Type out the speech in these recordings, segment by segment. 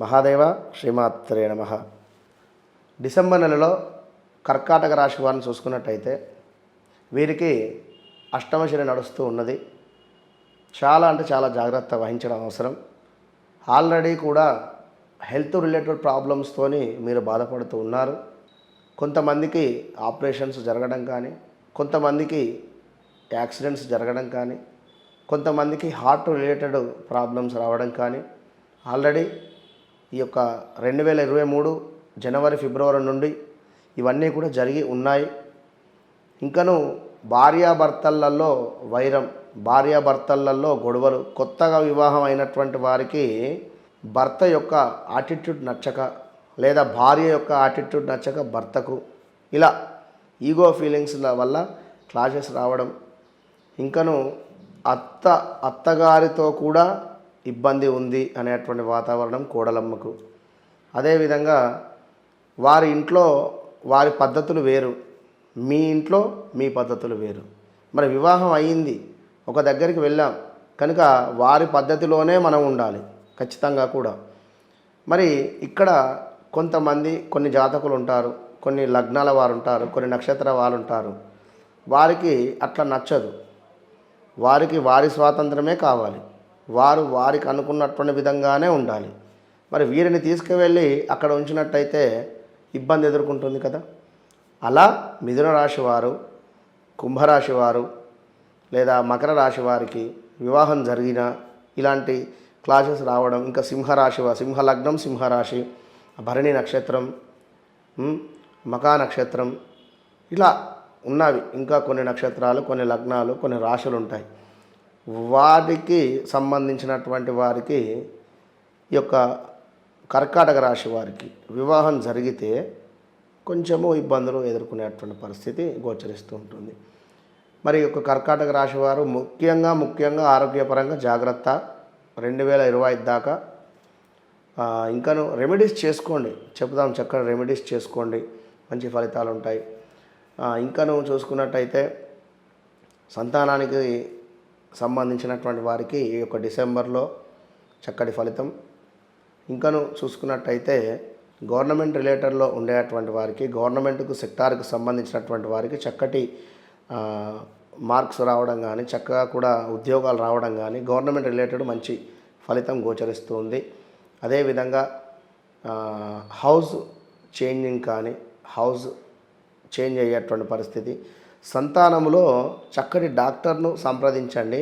మహాదేవ శ్రీమాత్రే నమ. డిసెంబర్ నెలలో కర్కాటక రాశి వారిని చూసుకున్నట్టయితే వీరికి అష్టమ నడుస్తూ ఉన్నది. చాలా అంటే చాలా జాగ్రత్త వహించడం అవసరం. ఆల్రెడీ కూడా హెల్త్ రిలేటెడ్ ప్రాబ్లమ్స్తోని మీరు బాధపడుతూ ఉన్నారు. కొంతమందికి ఆపరేషన్స్ జరగడం కానీ కొంతమందికి యాక్సిడెంట్స్ జరగడం కానీ కొంతమందికి హార్ట్ రిలేటెడ్ ప్రాబ్లమ్స్ రావడం కానీ ఆల్రెడీ ఈ యొక్క రెండు వేల ఇరవై మూడు జనవరి ఫిబ్రవరి నుండి ఇవన్నీ కూడా జరిగి ఉన్నాయి. ఇంకను భార్యాభర్తలలో వైరం భార్యాభర్తలలో గొడవలు కొత్తగా వివాహం అయినటువంటి వారికి భర్త యొక్క ఆటిట్యూడ్ నచ్చక లేదా భార్య యొక్క ఆటిట్యూడ్ నచ్చక భర్తకు ఇలా ఈగో ఫీలింగ్స్ల వల్ల క్లాషెస్ రావడం. ఇంకను అత్త అత్తగారితో కూడా ఇబ్బంది ఉంది అనేటువంటి వాతావరణం కోడలమ్మకు. అదేవిధంగా వారి ఇంట్లో వారి పద్ధతులు వేరు. మీ ఇంట్లో మీ పద్ధతులు వేరు. మరి వివాహం అయ్యింది ఒక దగ్గరికి వెళ్ళాం. కనుక వారి పద్ధతిలోనే మనం ఉండాలి. ఖచ్చితంగా కూడా. మరి ఇక్కడ కొంతమంది కొన్ని జాతకులు ఉంటారు కొన్ని లగ్నాల వారు ఉంటారు కొన్ని నక్షత్ర వారు ఉంటారు వారికి అట్లా నచ్చదు. వారికి వారి స్వాతంత్రమే కావాలి. వారు వారికి అనుకున్నటువంటి విధంగానే ఉండాలి. మరి వీరిని తీసుకువెళ్ళి అక్కడ ఉంచినట్టయితే ఇబ్బంది ఎదుర్కొంటుంది కదా. అలా మిథున రాశి వారు కుంభరాశి వారు లేదా మకర రాశి వారికి వివాహం జరిగిన ఇలాంటి క్లాసెస్ రావడం ఇంకా సింహరాశి సింహలగ్నం సింహ లగ్నం సింహరాశి భరణి నక్షత్రం మకా నక్షత్రం ఇలా ఉన్నవి. ఇంకా కొన్ని నక్షత్రాలు కొన్ని లగ్నాలు కొన్ని రాశులు ఉంటాయి. వారికి సంబంధించినటువంటి వారికి ఈ యొక్క కర్కాటక రాశి వారికి వివాహం జరిగితే కొంచెము ఇబ్బందులు ఎదుర్కొనేటువంటి పరిస్థితి గోచరిస్తూ ఉంటుంది. మరి యొక్క కర్కాటక రాశి వారు ముఖ్యంగా ముఖ్యంగా ఆరోగ్యపరంగా జాగ్రత్త. రెండు వేల ఇరవై ఐదు దాకా ఇంకాను రెమెడీస్ చేసుకోండి. చెప్దాం చక్కగా రెమెడీస్ చేసుకోండి. మంచి ఫలితాలు ఉంటాయి ఇంకాను చూసుకున్నట్టయితే సంతానానికి సంబంధించినటువంటి వారికి ఈ యొక్క డిసెంబర్లో చక్కటి ఫలితం. ఇంకను చూసుకున్నట్టయితే గవర్నమెంట్ రిలేటెడ్లో ఉండేటువంటి వారికి గవర్నమెంట్కు సెక్టార్కు సంబంధించినటువంటి వారికి చక్కటి మార్క్స్ రావడం కానీ చక్కగా కూడా ఉద్యోగాలు రావడం కానీ గవర్నమెంట్ రిలేటెడ్ మంచి ఫలితం గోచరిస్తుంది. అదేవిధంగా హౌస్ చేంజింగ్ కానీ హౌస్ చేంజ్ అయ్యేటువంటి పరిస్థితి సంతానములో చక్కటి డాక్టర్ను సంప్రదించండి.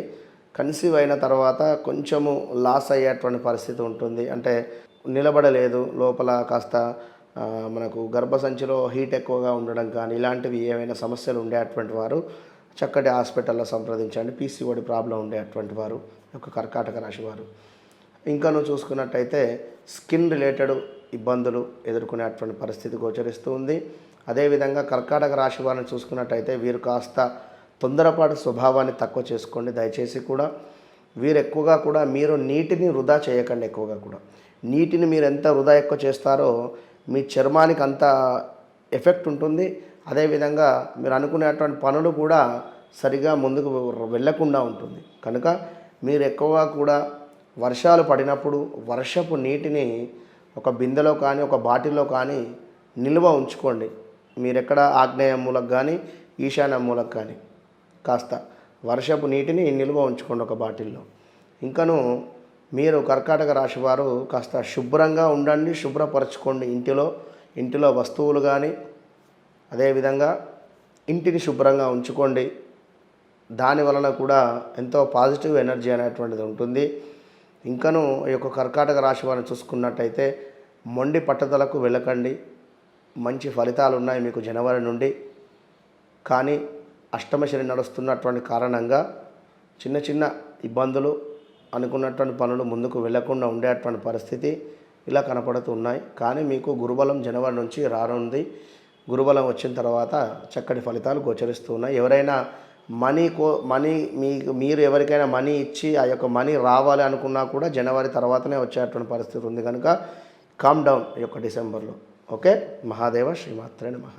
కన్సీవ్ అయిన తర్వాత కొంచెము లాస్ అయ్యేటువంటి పరిస్థితి ఉంటుంది. అంటే నిలబడలేదు లోపల కాస్త మనకు గర్భసంచిలో హీట్ ఎక్కువగా ఉండడం కానీ ఇలాంటివి ఏమైనా సమస్యలు ఉండేటువంటి వారు చక్కటి హాస్పిటల్లో సంప్రదించండి. పీసీఓడి ప్రాబ్లం ఉండేటువంటి వారు యొక్క కర్కాటక రాశి వారు. ఇంకాను చూసుకున్నట్టయితే స్కిన్ రిలేటెడ్ ఇబ్బందులు ఎదుర్కొనేటువంటి పరిస్థితి గోచరిస్తూ ఉంది. అదేవిధంగా కర్కాటక రాశి వారిని చూసుకున్నట్టయితే వీరు కాస్త తొందరపాటు స్వభావాన్ని తక్కువ చేసుకోండి. దయచేసి కూడా వీరు ఎక్కువగా కూడా మీరు నీటిని వృధా చేయకండి ఎక్కువగా కూడా. నీటిని మీరు ఎంత వృధా ఎక్కువ చేస్తారో మీ చర్మానికి అంత ఎఫెక్ట్ ఉంటుంది. అదేవిధంగా మీరు అనుకునేటువంటి పనులు కూడా సరిగా ముందుకు వెళ్ళకుండా ఉంటుంది. కనుక మీరు ఎక్కువగా కూడా వర్షాలు పడినప్పుడు వర్షపు నీటిని ఒక బిందెలో కానీ ఒక బాటిల్లో కానీ నిల్వ ఉంచుకోండి. మీరెక్కడ ఆగ్నేయ మూలకు కానీ ఈశాన్య మూలకు కానీ కాస్త వర్షపు నీటిని నిల్వ ఉంచుకోండి ఒక బాటిల్లో. ఇంకను మీరు కర్కాటక రాశి వారు కాస్త శుభ్రంగా ఉండండి శుభ్రపరచుకోండి ఇంటిలో. ఇంటిలో వస్తువులు కానీ అదేవిధంగా ఇంటిని శుభ్రంగా ఉంచుకోండి. దాని వలన కూడా ఎంతో పాజిటివ్ ఎనర్జీ అనేటువంటిది ఉంటుంది. ఇంకను ఈ యొక్క కర్కాటక రాశి వారిని చూసుకున్నట్టయితే మొండి పట్టుదలకు వెళ్ళకండి. మంచి ఫలితాలు ఉన్నాయి మీకు జనవరి నుండి. కానీ అష్టమశని నడుస్తున్నటువంటి కారణంగా చిన్న చిన్న ఇబ్బందులు అనుకున్నటువంటి పనులు ముందుకు వెళ్ళకుండా ఉండేటువంటి పరిస్థితి ఇలా కనపడుతున్నాయి కానీ మీకు గురుబలం జనవరి నుంచి రానుంది. గురుబలం వచ్చిన తర్వాత చక్కటి ఫలితాలు గోచరిస్తున్నాయి ఎవరైనా మనీ కో మనీ మీకు మీరు ఎవరికైనా మనీ ఇచ్చి ఆ యొక్క మనీ రావాలి అనుకున్నా కూడా జనవరి తర్వాతనే వచ్చేటువంటి పరిస్థితి ఉంది. కనుక కామ్ డౌన్ ఈ యొక్క డిసెంబర్లో. ఓకే మహాదేవ శ్రీమాత్రే నమః